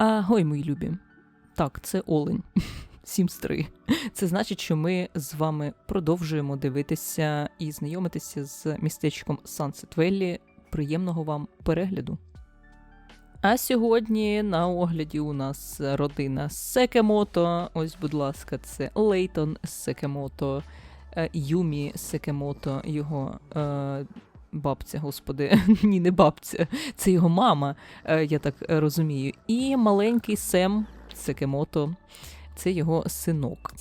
Агой, мої любі. Так, це Олень. Сімс 3. Це значить, що ми з вами продовжуємо дивитися і знайомитися з містечком Valley. Приємного вам перегляду. А сьогодні на огляді у нас родина Секемото. Ось, будь ласка, це Лейтон Секемото, е, Юмі Секемото, його е, бабця, господи, ні, не бабця, це його мама, е, я так розумію. І маленький Сем Секемото, це його синок.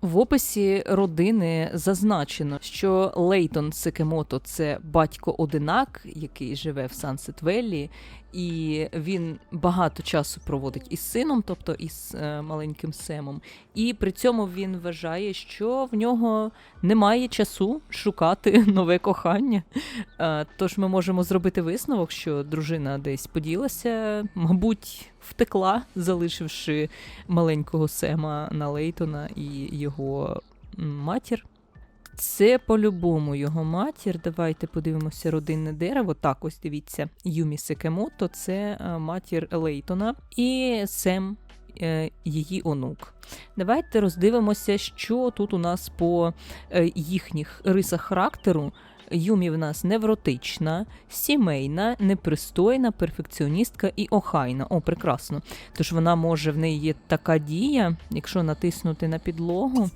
В описі родини зазначено, що Лейтон Секемото це батько одинак, який живе в Сансет Веллі, і він багато часу проводить із сином, тобто із е, маленьким Семом. І при цьому він вважає, що в нього немає часу шукати нове кохання. Е, тож ми можемо зробити висновок, що дружина десь поділася, мабуть, втекла, залишивши маленького Сема на Лейтона і його матір. Це по-любому його матір. Давайте подивимося родинне дерево. Так, ось дивіться, Юмі Секемото це е, матір Лейтона і Сем е, її онук. Давайте роздивимося, що тут у нас по е, їхніх рисах характеру. Юмі в нас невротична, сімейна, непристойна, перфекціоністка і охайна. О, прекрасно. Тож вона може в неї є така дія, якщо натиснути на підлогу,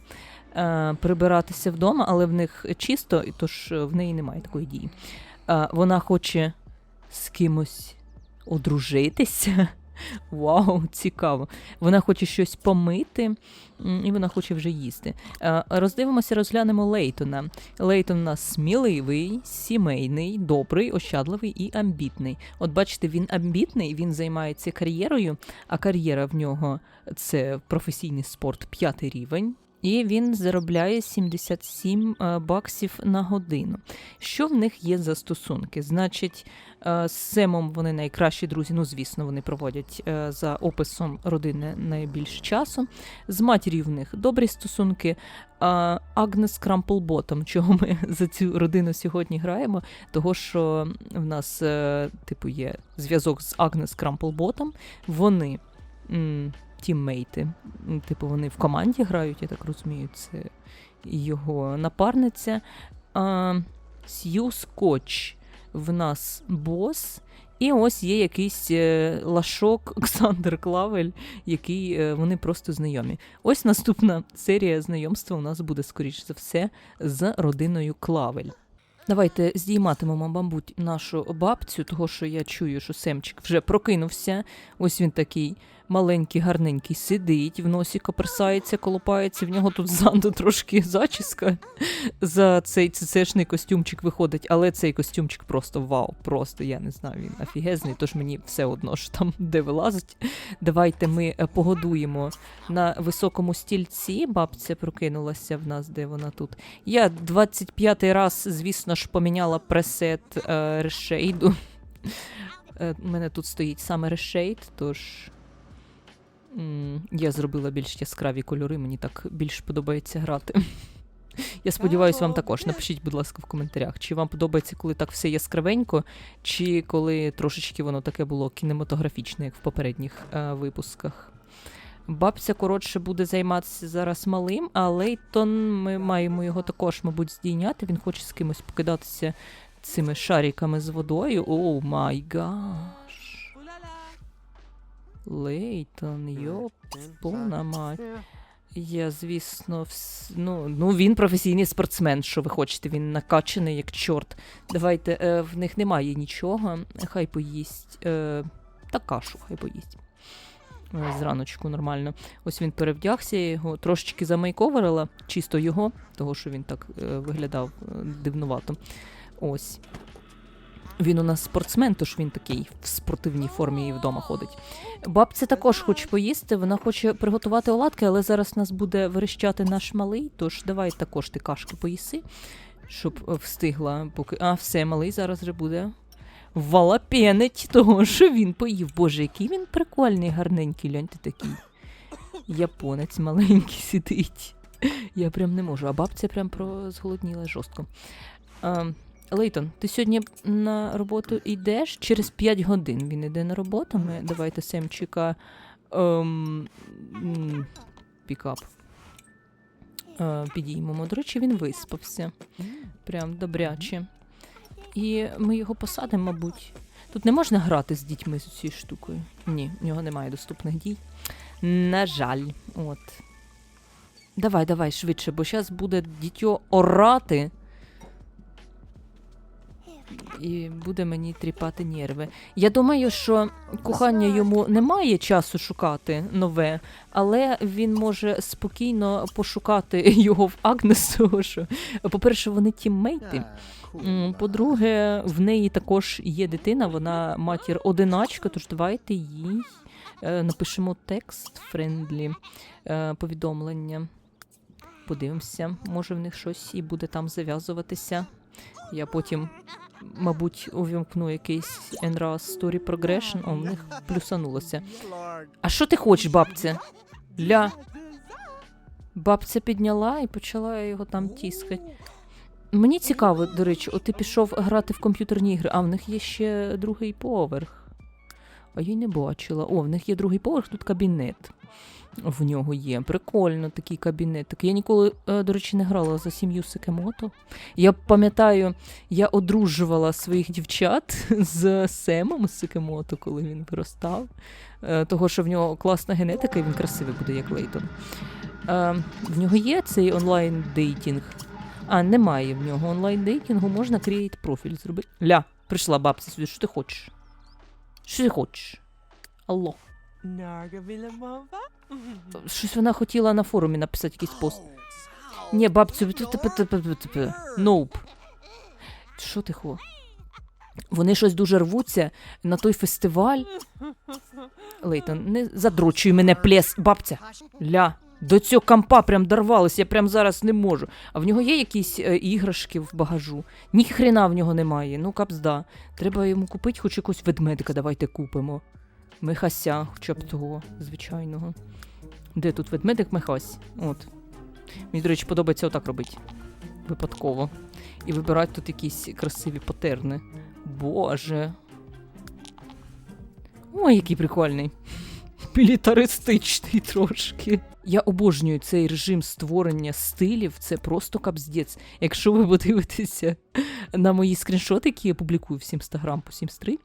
прибиратися вдома, але в них чисто, і тож в неї немає такої дії. Е, вона хоче з кимось одружитися. Вау, цікаво. Вона хоче щось помити, і вона хоче вже їсти. Е, Роздивимося, розглянемо Лейтона. Лейтон у нас сміливий, сімейний, добрий, ощадливий і амбітний. От бачите, він амбітний, він займається кар'єрою, а кар'єра в нього це професійний спорт п'ятий рівень. І він заробляє 77 е, баксів на годину. Що в них є за стосунки? Значить, е, з Семом вони найкращі друзі. Ну, звісно, вони проводять е, за описом родини найбільше часу. З матір'ю в них добрі стосунки. Агнес Крамплботом, чого ми за цю родину сьогодні граємо? Того, що в нас, типу, є зв'язок з Агнес Крамплботом. Вони. Тіммейти. Типу, вони в команді грають, я так розумію, це його напарниця. А, Сью Скотч в нас бос. І ось є якийсь е, лашок Олександр Клавель, який е, вони просто знайомі. Ось наступна серія знайомства у нас буде, скоріш за все, з родиною Клавель. Давайте здійматимемо, мабуть, нашу бабцю, того що я чую, що Семчик вже прокинувся. Ось він такий маленький, гарненький, сидить, в носі коперсається, колопається. В нього тут ззаду трошки зачіска за цей цицешний костюмчик виходить, але цей костюмчик просто вау, просто я не знаю, він офігезний, тож мені все одно що там де вилазить. Давайте ми е, погодуємо на високому стільці. Бабця прокинулася в нас, де вона тут. Я 25-й раз, звісно ж, поміняла пресет е, решейду. Е, У мене тут стоїть саме решейд, тож. Я зробила більш яскраві кольори, мені так більш подобається грати. Я сподіваюся, вам також. Напишіть, будь ласка, в коментарях, чи вам подобається, коли так все яскравенько, чи коли трошечки воно таке було кінематографічне, як в попередніх е, випусках. Бабця, коротше, буде займатися зараз малим, а Лейтон, ми маємо його також, мабуть, здійняти. Він хоче з кимось покидатися цими шариками з водою. О май гаш. Лейтон, йоп, повна мать. Я, звісно, вс... ну, ну він професійний спортсмен, що ви хочете, він накачаний як чорт. Давайте, е, в них немає нічого. Хай поїсть. Е, та кашу, хай поїсть. Е, Зраночку нормально. Ось він перевдягся, я його трошечки замайковерила, чисто його, того що він так е, виглядав е, дивнувато. Ось. Він у нас спортсмен, тож він такий в спортивній формі і вдома ходить. Бабця також хоче поїсти, вона хоче приготувати оладки, але зараз нас буде верещати наш малий, тож давай також ти кашки поїси, щоб встигла, поки. А, все, малий зараз вже буде валапенить того, що він поїв. Боже, який він прикольний, гарненький, гляньте такий. Японець маленький сидить. Я прям не можу, а бабця прям прозголодніла жорстко. А, Лейтон, ти сьогодні на роботу йдеш? Через 5 годин він йде на роботу. Ми давайте Семчика ем, пікап. Е, підіймемо. До речі, він виспався. Прям добряче. І ми його посадимо, мабуть. Тут не можна грати з дітьми з цією штукою. Ні, в нього немає доступних дій. На жаль, от. Давай, давай, швидше, бо зараз буде дітьо орати. І буде мені тріпати нерви. Я думаю, що кохання йому немає часу шукати нове, але він може спокійно пошукати його в Агнес, що, по-перше, вони тіммейти. По-друге, в неї також є дитина, вона матір одиначка, тож давайте їй е, напишемо текст френдлі повідомлення. Подивимося, може в них щось і буде там зав'язуватися. Я потім, мабуть, увімкну якийсь NRAS Story Progression, а в них плюсанулося. А що ти хочеш, бабця? Ля. Бабця підняла і почала його там тіскати. Мені цікаво, до речі, от ти пішов грати в комп'ютерні ігри, а в них є ще другий поверх. А я й не бачила. О, в них є другий поверх, тут кабінет. В нього є. Прикольно такий кабінет. Так я ніколи, е, до речі, не грала за сім'ю Секемото. Я пам'ятаю, я одружувала своїх дівчат з Семом Секемото, коли він виростав. Е, Того, що в нього класна генетика, і він красивий буде, як Лейтон. Е, В нього є цей онлайн-дейтінг. А, немає в нього онлайн-дейтингу, можна create профіль зробити. Ля, прийшла бабця сюди, що ти хочеш? Що ти хочеш? Алло. Щось вона хотіла на форумі написати якийсь пост. Ні, бабцю, ноуп. Що ти хо? Вони щось дуже рвуться на той фестиваль. Лейтон, не задрочуй мене, плес, бабця. Ля, до цього кампа прям дорвалась, я прям зараз не можу. А в нього є якісь е, іграшки в багажу? Ні хрена в нього немає. Ну, капзда. Треба йому купити хоч якогось ведмедика, давайте купимо. Михася, хоча б того, звичайного. Де тут ведмедик Михась? От. Мені, до речі, подобається отак робити. Випадково. І вибирати тут якісь красиві патерни. Боже. Ой, який прикольний. Мілітаристичний трошки. Я обожнюю цей режим створення стилів. Це просто капздець. Якщо ви подивитеся на мої скріншоти, які я публікую в Сімстаграм по Sims 3,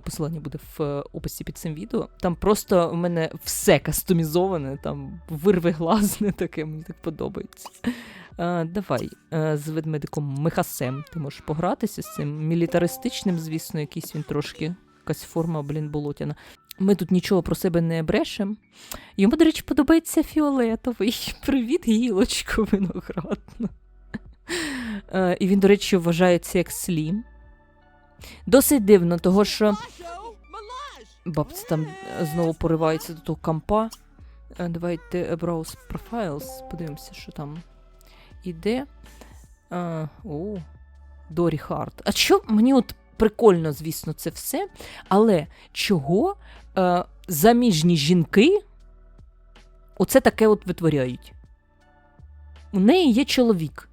посилання буде в е, описі під цим відео. Там просто в мене все кастомізоване, там вирви глазне таке, мені так подобається. Е, давай е, з ведмедиком Михасем ти можеш погратися з цим мілітаристичним, звісно, якийсь він трошки якась форма, блін, болотяна. Ми тут нічого про себе не брешемо. Йому, до речі, подобається фіолетовий. Привіт, гілочко виноградна. Е, І він, до речі, вважається як слім. Досить дивно, того що бабця там е, знову поривається до того кампа. Е, Давайте Browse Profiles, подивимося, що там іде. О, Дорі Харт. А що мені от прикольно, звісно, це все. Але чого е, заміжні жінки оце таке от витворяють? У неї є чоловік.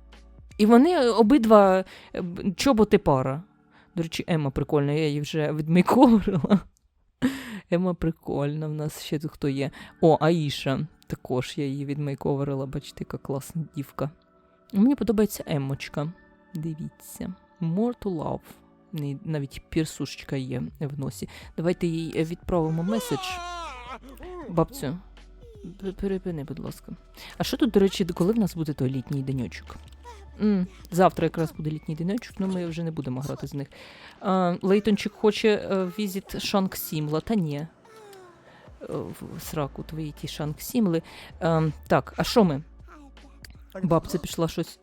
І вони обидва е, чоботи пара. До речі, Ема прикольна, я її вже відмейковувала. Ема прикольна, в нас ще тут хто є. О, Аїша. Також я її відмейковерила, бачите, яка класна дівка. Мені подобається Еммочка. Дивіться. More to love. Навіть пірсушечка є в носі. Давайте їй е, відправимо меседж. Бабцю, перепини, будь ласка. А що тут, до речі, коли в нас буде той літній денечок? м завтра якраз буде літній денечок, але ми вже не будемо грати з них. А, Лейтончик хоче е, візит Шанг Сімла, та ні. Е, В сраку твої ті Шанг Сімли. Е, так, а що ми? Бабця пішла щось.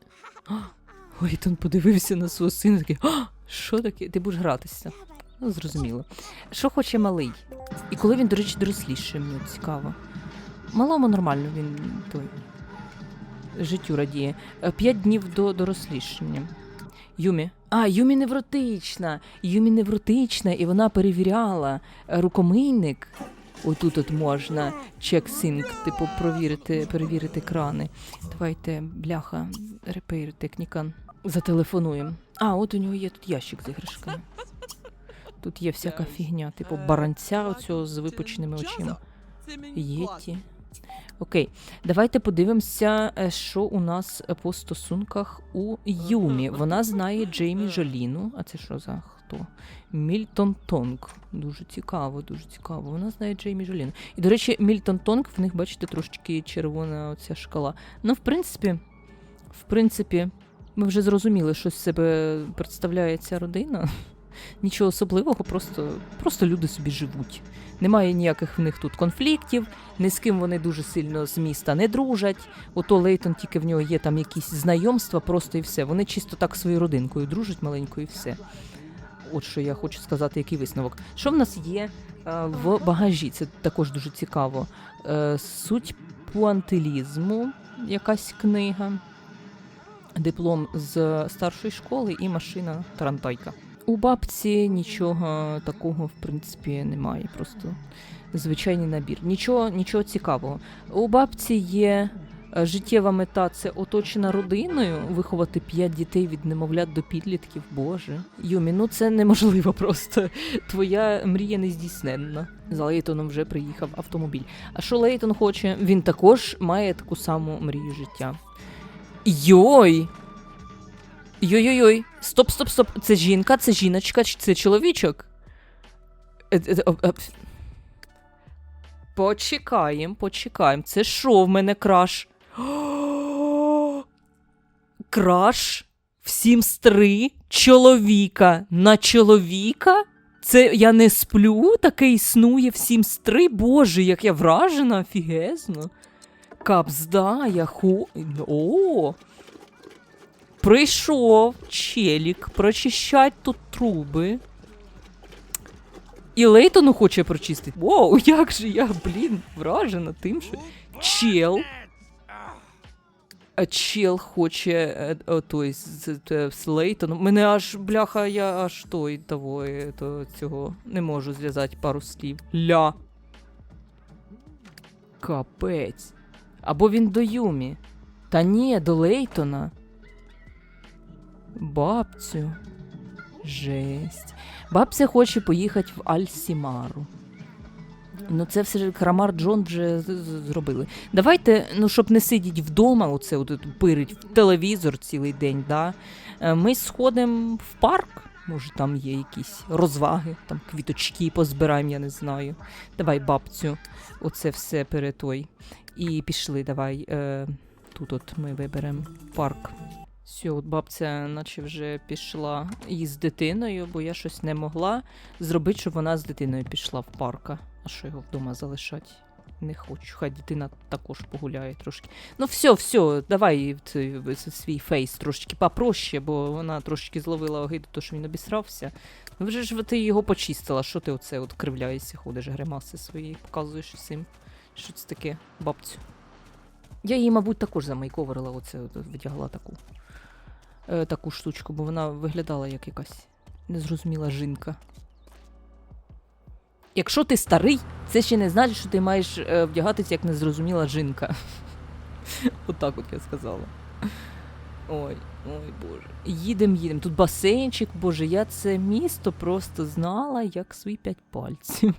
А, Лейтон подивився на свого сина такий. «А, Що таке? Ти будеш гратися? Ну, зрозуміло. Що хоче малий? І коли він, до речі, доросліший, мені цікаво. Малому нормально він той. Життю радіє. Е, П'ять днів до дорослішання. Юмі. А, Юмі невротична. Юмі невротична, і вона перевіряла е, рукомийник. Отут от можна чек синк, типу, провірити, перевірити крани. Давайте, бляха, репейр технікан. Зателефонуємо. А, от у нього є тут ящик з іграшками. Тут є всяка фігня, типу баранця оцього з випученими очима. Єті. Окей, давайте подивимося, е, що у нас е, по стосунках у Юмі. Вона знає Джеймі Жоліну. А це що за хто? Мільтон Тонг. Дуже цікаво, дуже цікаво. Вона знає Джеймі Жоліну. І, до речі, Мільтон Тонг, в них, бачите, трошечки червона оця шкала. Ну, в принципі, в принципі, ми вже зрозуміли, що з себе представляє ця родина. Нічого особливого, просто, просто люди собі живуть. Немає ніяких в них тут конфліктів, ні з ким вони дуже сильно з міста не дружать. Ото Лейтон тільки в нього є там якісь знайомства, просто і все. Вони чисто так своєю родинкою дружать маленькою і все. От що я хочу сказати, який висновок. Що в нас є е, в багажі? Це також дуже цікаво. Е, суть пуантилізму, якась книга, диплом з старшої школи і машина Тарантайка. У бабці нічого такого, в принципі, немає. Просто звичайний набір. Нічого, нічого цікавого. У бабці є е, життєва мета це оточена родиною, виховати п'ять дітей від немовлят до підлітків. Боже. Юмі, ну це неможливо просто. Твоя мрія не здійсненна. За Лейтоном вже приїхав автомобіль. А що Лейтон хоче? Він також має таку саму мрію життя. Йой! Йой-йой-йой, стоп, стоп, стоп. Це жінка, це жіночка, це чоловічок? Е, е, е. Почекаємо, почекаємо. Це що в мене краш? Краш в Sims 3 чоловіка на чоловіка? Це я не сплю, таке існує в Sims 3? Боже, як я вражена, офігезно. Капзда, я ху. О! Прийшов челік прочищать тут труби. І Лейтону хоче прочистити. Воу, як же я, блін, вражена тим, що чел. Чел хоче е, о, той з Лейтоном. Мене аж, бляха, я аж той того, е, то, цього не можу зв'язати пару слів. Ля. Капець. Або він до Юмі. Та ні, до Лейтона. Бабцю. Жесть. Бабця хоче поїхати в Альсімару. Ну, це все ж Крамар Джон вже зробили. Давайте, ну, щоб не сидіти вдома, оце от пирить в телевізор цілий день, да? е, ми сходимо в парк. Може, там є якісь розваги, там квіточки позбираємо, я не знаю. Давай бабцю, оце все перетой. І пішли, давай. Е, тут от ми виберемо парк. Все, от бабця, наче вже пішла і з дитиною, бо я щось не могла зробити, щоб вона з дитиною пішла в парка. А що його вдома залишати? Не хочу. Хай дитина також погуляє трошки. Ну, все, все, давай свій фейс трошки попроще, бо вона трошки зловила огиду, то що він обісрався. Ну вже ж ти його почистила. Що ти оце от кривляєшся, ходиш, гримаси свої, показуєш всім. Що це таке, бабцю? Я її, мабуть, також замайковерила, оце витягла таку е, таку штучку, бо вона виглядала як якась незрозуміла жінка. Якщо ти старий, це ще не значить, що ти маєш е, вдягатися як незрозуміла жінка. Отак от я сказала. Ой, ой Боже. Їдем, їдем. Тут басейнчик, Боже, я це місто просто знала як свої п'ять пальців.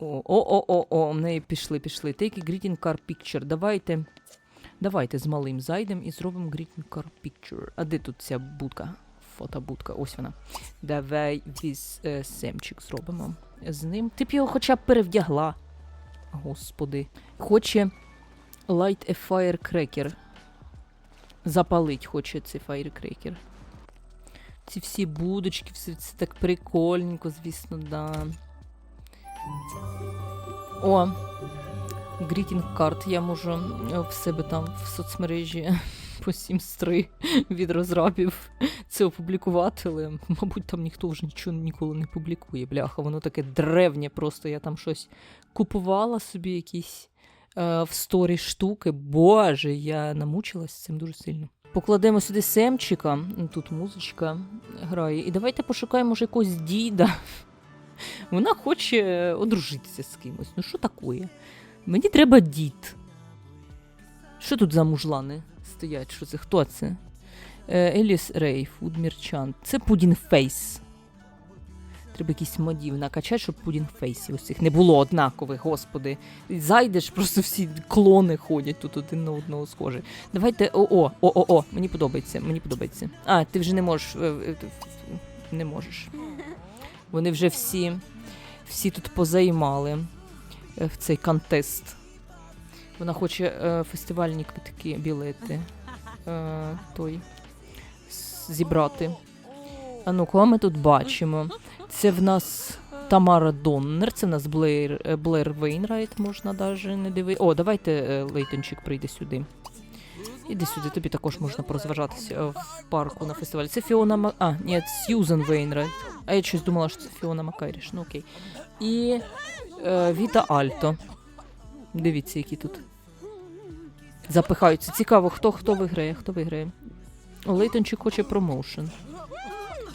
О, о, о, о, о, в неї пішли, пішли. Take a greeting card picture. Давайте. Давайте з малим зайдемо і зробимо greeting card picture. А де тут ця будка? Фотобудка, ось вона. Давай віз е, семчик зробимо. З ним. Ти б його хоча б перевдягла. Господи. Хоче light a firecracker. Запалить хоче цей firecracker. Ці всі будочки, все це так прикольненько, звісно, да. О, Greeting карт я можу в себе там в соцмережі по Sims 3 від розрабів це опублікувати, але, мабуть, там ніхто вже нічого ніколи не публікує. Бляха, воно таке древнє, просто я там щось купувала собі якісь е, в сторі штуки. Боже, я намучилась цим дуже сильно. Покладемо сюди семчика, тут музичка грає, і давайте пошукаємо може якогось діда. Вона хоче одружитися з кимось. Ну що таке? Мені треба дід. Що тут за мужлани стоять? Що це? Хто це? Е, Еліс Рей, Фуд Це Пудін Фейс. Треба якісь модів накачати, щоб Пудін Фейсів усіх не було однакових, господи. Зайдеш, просто всі клони ходять тут один на одного схожі. Давайте. О, о, о, о, о, мені подобається, мені подобається. А, ти вже не можеш. е, е, Не можеш. Вони вже всі, всі тут позаймали е, в цей контест. Вона хоче е, фестивальні квитки, білети. Е, той зібрати. А ну, кого ми тут бачимо? Це в нас Тамара Доннер, це в нас Блейр, е, Блер Вейнрайт, можна навіть не дивитися. О, давайте е, Лейтончик прийде сюди. Іди сюди, тобі також можна порозважатися е, в парку на фестивалі. Це Фіона Мак... А, ні, Сьюзен Вейнрайт. А я щось думала, що це Фіона Макайріш. Ну окей. І е, Віта Альто. Дивіться, які тут. Запихаються. Цікаво, хто хто виграє, хто виграє. Лейтончик хоче промоушен.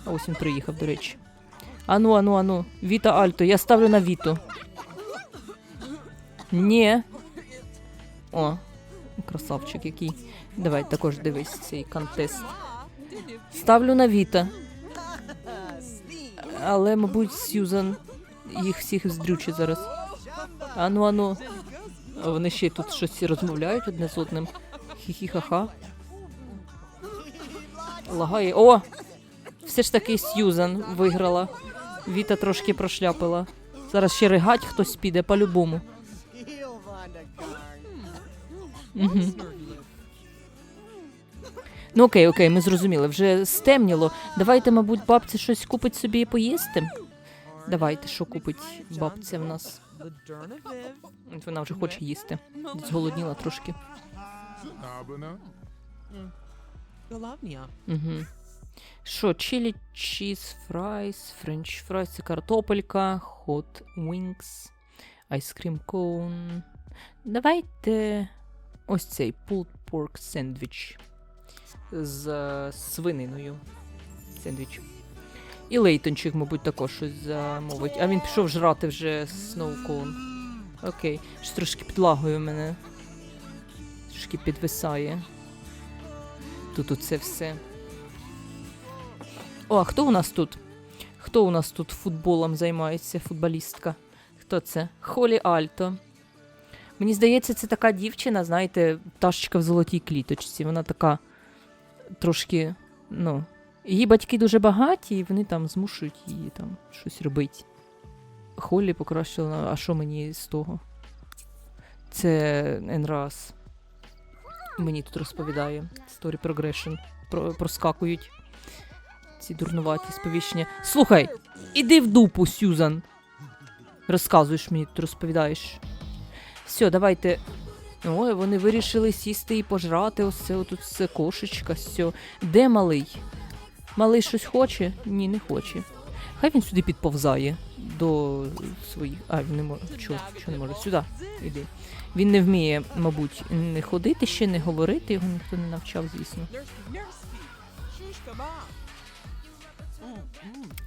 А ось він приїхав, до речі. Ану, ану, ану. Віта Альто, я ставлю на Віту. Ні. О, красавчик який. Давай також дивись цей контест. Ставлю на Віта. Але, мабуть, Сьюзан їх всіх здрючить зараз. Ану, ану. Вони ще тут щось розмовляють одне з одним. Хі-хі-ха-ха. Лагає. О! Все ж таки Сьюзан виграла. Віта трошки прошляпила. Зараз ще ригать хтось піде по-любому. Ну окей, окей, ми зрозуміли. Вже стемніло. Давайте, мабуть, бабці щось купить собі і поїсти. Давайте, що купить бабця в нас. Вона вже хоче їсти. Зголодніла трошки. Угу. Що, чилі, чіз, фрайс, френч фрайс, це картопелька, хот wings, айскрім коун. Давайте ось цей pulled pork сендвіч з е, свининою. Сендвіч. І лейтончик, мабуть, також щось замовить. А він пішов жрати вже сноукоун. Окей. Щось трошки підлагою мене. Трошки підвисає. Тут оце все. О, а хто у нас тут? Хто у нас тут футболом займається, футболістка? Хто це? Холі Альто. Мені здається, це така дівчина, знаєте, пташечка в золотій кліточці. Вона така трошки, ну. Її батьки дуже багаті, і вони там змушують її там щось робити. Холі покращила, а що мені з того? Це Енраз. Мені тут розповідає. Story Progression. Про, проскакують ці дурнуваті сповіщення. Слухай, іди в дупу, Сюзан. Розказуєш мені, тут розповідаєш. Все, давайте. Ой, вони вирішили сісти і пожрати. Ось отут кошечка. Все. Де малий? Малий щось хоче? Ні, не хоче. Хай він сюди підповзає до своїх. А, він не може. Чого? Чого не може? Сюди. Іди. Він не вміє, мабуть, не ходити ще, не говорити, його ніхто не навчав, звісно.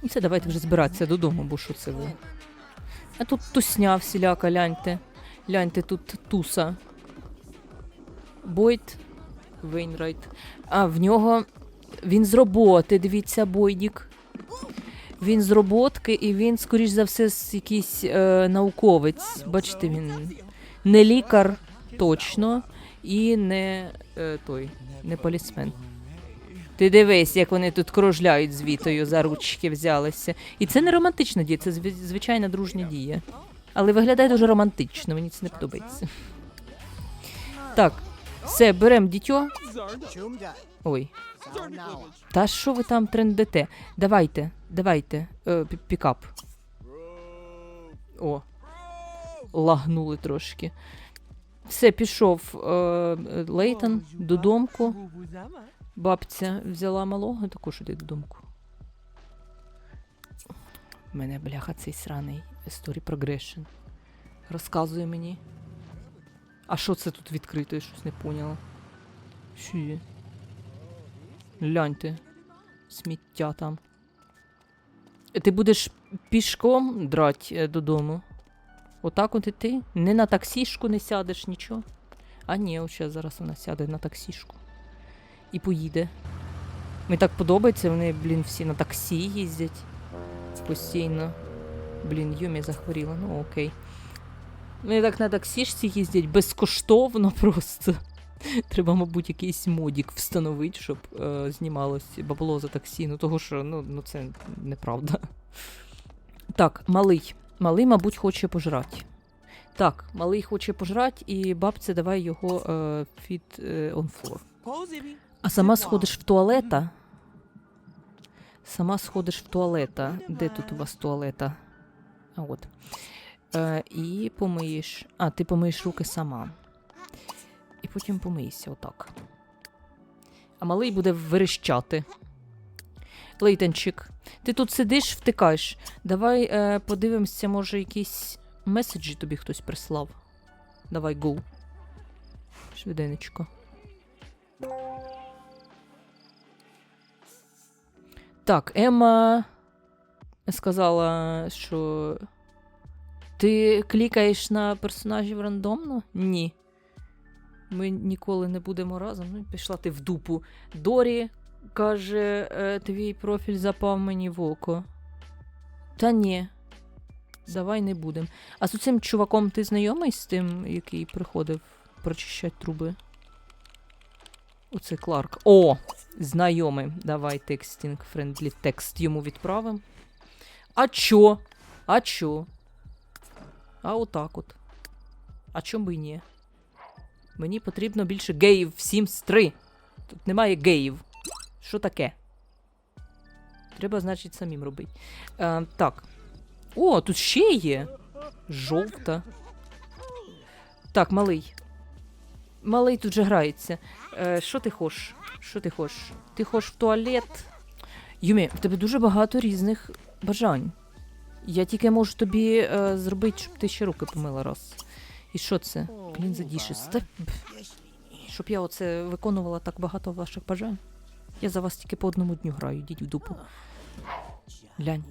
Це давайте вже збиратися додому, бо що це ви. А тут тусня всіляка, гляньте. Гляньте, тут туса. Бойт. Вейнрайт. А, в нього. Він з роботи, дивіться, бойдік. Він з роботки, і він, скоріш за все, якийсь е, науковець. Бачите, він не лікар точно, і не е, той, не полісмен. Ти дивись, як вони тут кружляють з Вітою, за ручки взялися. І це не романтична дія, це зв- звичайна дружня дія. Але виглядає дуже романтично, мені це не подобається. Так, все, беремо дітьо. Ой. Та що ви там трендите? Давайте, давайте. Е, пікап. О. Лагнули трошки. Все, пішов е, Лейтон додомку. Бабця взяла малого, також іди додомку. Мене бляха цей сраний Story Progression. Розказує мені. А що це тут відкрито? Я щось не поняла. Що є? Гляньте. Сміття там. Е, Ти будеш пішком драть е, додому. Отак от і ти? Не на таксішку не сядеш, нічого. А ні, щас зараз вона сяде на таксішку. І поїде. Мені так подобається, вони, блін, всі на таксі їздять постійно. Блін, Юмі захворіла, ну окей. Вони так на таксішці їздять безкоштовно просто. Треба, мабуть, якийсь модік встановити, щоб е, знімалось бабло за таксі. Ну того що ну, ну це неправда. Так, малий. Малий, мабуть, хоче пожрати. Так, малий хоче пожрати, і бабця давай його е, фіт е, on floor. А сама сходиш в туалета. Сама сходиш в туалета. Де тут у вас туалета? От. Е, і помиєш. А, ти помиєш руки сама. І потім помийся отак. А малий буде верещати. Лейтенчик, ти тут сидиш, втикаєш. Давай е, подивимося, може, якісь меседжі тобі хтось прислав. Давай, go. Швиденечко. Так, Емма сказала, що ти клікаєш на персонажів рандомно? Ні. Ми ніколи не будемо разом. Ну, пішла ти в дупу. Дорі каже, «Е, твій профіль запав мені в око. Та ні. Давай не будемо. А з цим чуваком ти знайомий з тим, який приходив прочищати труби? Оце Кларк. О! Знайомий. Давай текстінг френдлі текст йому відправимо. А чо? А чо? А отак от. А чому і ні? Мені потрібно більше геїв в Sims 3. Тут немає геїв. Що таке? Треба, значить, самим робити. Е, так. О, тут ще є. Жовта. Так, малий. Малий тут же грається. Е, ти хочеш? Що ти хочеш? Ти хочеш в туалет? Юмі, в тебе дуже багато різних бажань. Я тільки можу тобі е, зробити, щоб ти ще руки помила раз. І що це? Задішись. Та, щоб я оце виконувала так багато ваших бажань. Я за вас тільки по одному дню граю, йдіть в дупу. Глянь,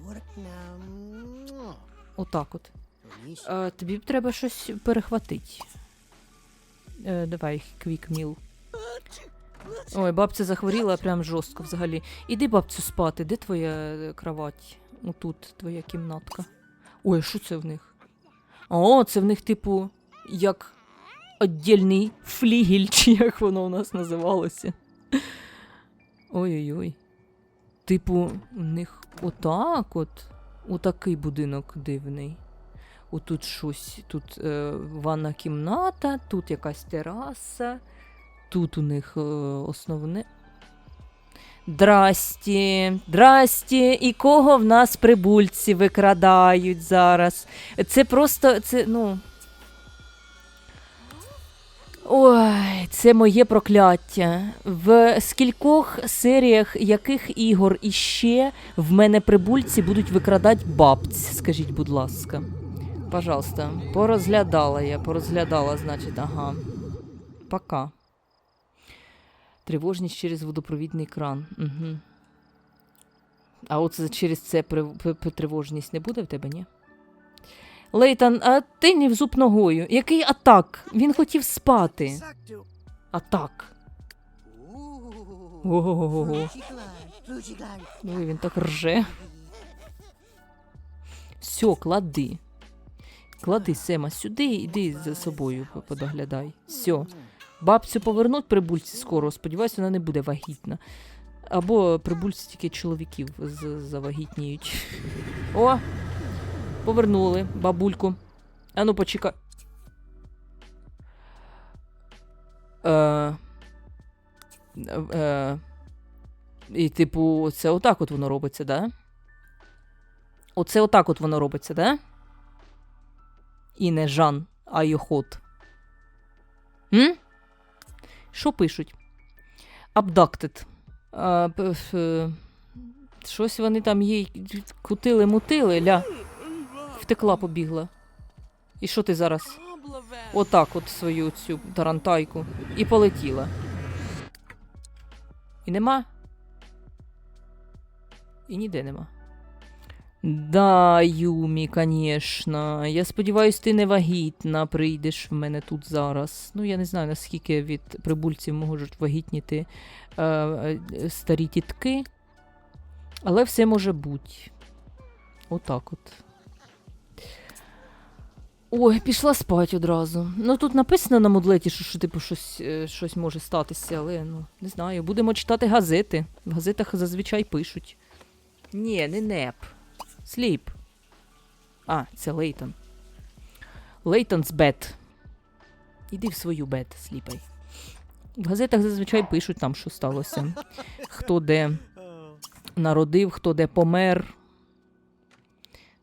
отак от. Е, тобі б треба щось перехватити. Е, давай, квік міл. Ой, бабця захворіла прям жорстко взагалі. Іди, бабцю, спати, де твоя е, кровать? Отут твоя кімнатка. Ой, що це в них? О, це в них, типу, як віддільний флігель, чи як воно у нас називалося. Ой-ой-ой. Типу, у них отак от. Отакий будинок дивний. Отут щось, тут е, ванна кімната, тут якась тераса, тут у них е, основне. Здрасті, здрасті, і кого в нас прибульці викрадають зараз? Це просто, це, ну. Ой, це моє прокляття. В скількох серіях яких ігор іще в мене прибульці будуть викрадати бабць, скажіть, будь ласка. Пожалуйста, порозглядала я, порозглядала, значить, ага. Пока. Тривожність через водопровідний кран. Угу. А от через це тривожність не буде в тебе, ні? Лейтан, а ти не в зуб ногою. Який атак? Він хотів спати. Атак. Ого-го-го. Ой, він так рже. Все, клади. Клади Сема сюди, іди за собою по- подоглядай. Все. Бабцю повернуть прибульці скоро, сподіваюся, вона не буде вагітна. Або прибульці тільки чоловіків завагітніють. О! Повернули бабульку. Ану, почекай. Е, е, і, типу, це отак от воно робиться, да? Оце отак от воно робиться, да? І не Жан, а Йохот. М? Що пишуть? Abducted. Е, щось вони там їй кутили-мутили, ля. Втекла, побігла. І що ти зараз? Отак от свою цю тарантайку. І полетіла. І нема? І ніде нема. Да, Юмі, конечно. Я сподіваюсь, ти не вагітна прийдеш в мене тут зараз. Ну, я не знаю, наскільки від прибульців можуть вагітніти е, е, старі тітки. Але все може бути. Отак от. Ой, пішла спать одразу. Ну тут написано на мудлеті, що, що типу щось, е, щось може статися, але ну, не знаю. Будемо читати газети. В газетах зазвичай пишуть. Ні, не неп. Сліп. А, це Лейтон. Лейтон's бет. Іди в свою бет, сліпай. В газетах зазвичай пишуть там, що сталося. Хто де народив, хто де помер.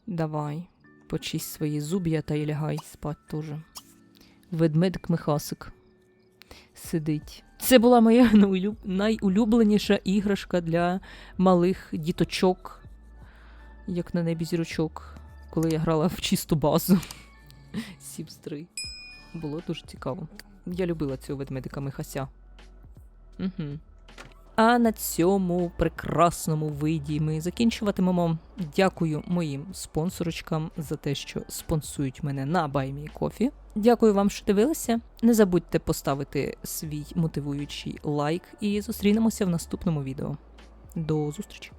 Давай, почисть свої зуб'я та й лягай спать теж. Ведмедик Михасик сидить. Це була моя найулюбленіша іграшка для малих діточок, як на небі зірочок, коли я грала в чисту базу. Sims 3. Було дуже цікаво. Я любила цього ведмедика Михася. Угу. А на цьому прекрасному виді ми закінчуватимемо. Дякую моїм спонсорочкам за те, що спонсують мене на BuyMeCoffee. Дякую вам, що дивилися. Не забудьте поставити свій мотивуючий лайк і зустрінемося в наступному відео. До зустрічі!